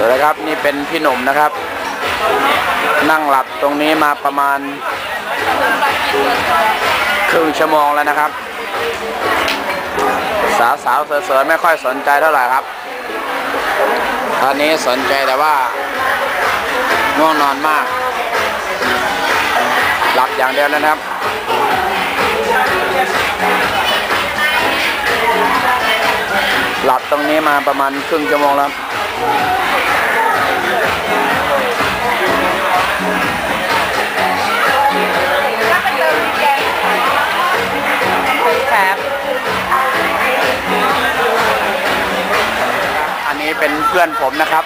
วัสดีครับนี่เป็นพี่หนุ่มนะครับ นั่งหลับตรงนี้มาประมาณ ครึ่งชั่วโมงแล้วนะครับ สาวสาวๆสวยๆไม่ค่อยสนใจเท่าไหร่ครับตอนนี้สนใจแต่ว่าง่วงนอนมาก หลับอย่างเดียวแล้วนะครับหลับตรงนี้มาประมาณครึ่งชั่วโมงแล้ว อันนี้เป็นเพื่อนผมนะครับ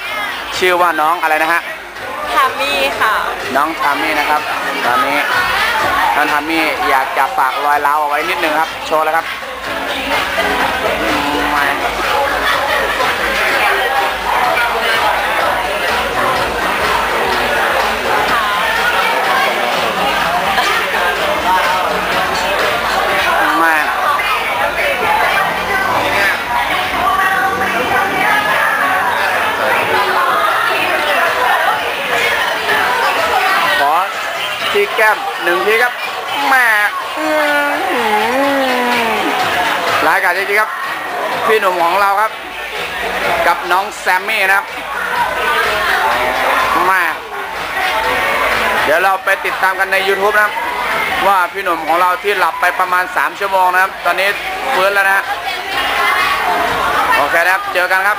ชื่อว่าน้องอะไรนะฮะ ทามี่ค่ะ น้องทามี่นะครับ ตอนนี้น้องทามี่อยากจะฝากรอยเล้าวเอาไว้นิดนึงครับ โชว์แล้วครับ ที่แก้มหนึ่งทีครับแม่หือรายการจริงๆครับ พี่หนุ่มของเราครับ กับน้องแซมมี่นะครับแมาเดี๋ยวเราไปติดตามกันใน YouTube นะครับ ว่าพี่หนุ่มของเราที่หลับไปประมาณ 3 ชั่วโมงนะครับ ตอนนี้ฟื้นแล้วนะฮะโอเคนะครับ เจอกันครับ